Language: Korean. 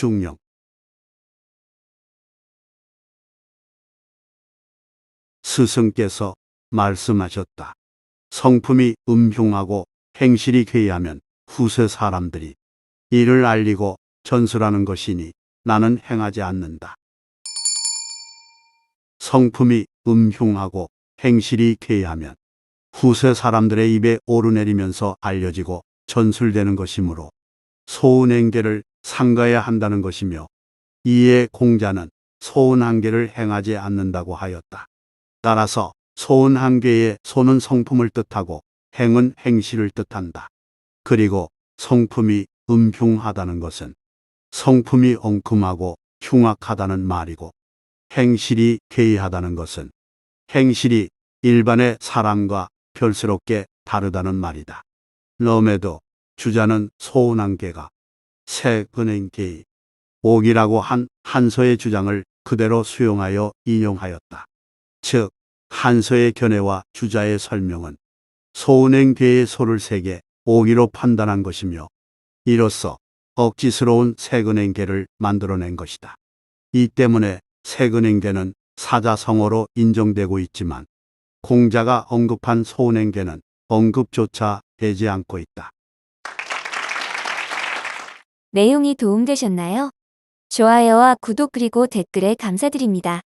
중령 스승께서 말씀하셨다. 성품이 음흉하고 행실이 괴이하면 후세 사람들이 이를 알리고 전술하는 것이니 나는 행하지 않는다. 성품이 음흉하고 행실이 괴이하면 후세 사람들의 입에 오르내리면서 알려지고 전술되는 것이므로 소은행계를 삼가야 한다는 것이며 이에 공자는 소은한계를 행하지 않는다고 하였다. 따라서 소은한계의 소는 성품을 뜻하고 행은 행실을 뜻한다. 그리고 성품이 음흉하다는 것은 성품이 엉큼하고 흉악하다는 말이고 행실이 괴이하다는 것은 행실이 일반의 사람과 별스럽게 다르다는 말이다. 넘에도 주자는 소은한계가 새근행계의 옥이라고 한 한서의 주장을 그대로 수용하여 인용하였다. 즉 한서의 견해와 주자의 설명은 소은행계의 소를 세게 오기로 판단한 것이며 이로써 억지스러운 세근행계를 만들어낸 것이다. 이 때문에 세근행계는 사자성어로 인정되고 있지만 공자가 언급한 소은행계는 언급조차 되지 않고 있다. 내용이 도움되셨나요? 좋아요와 구독 그리고 댓글에 감사드립니다.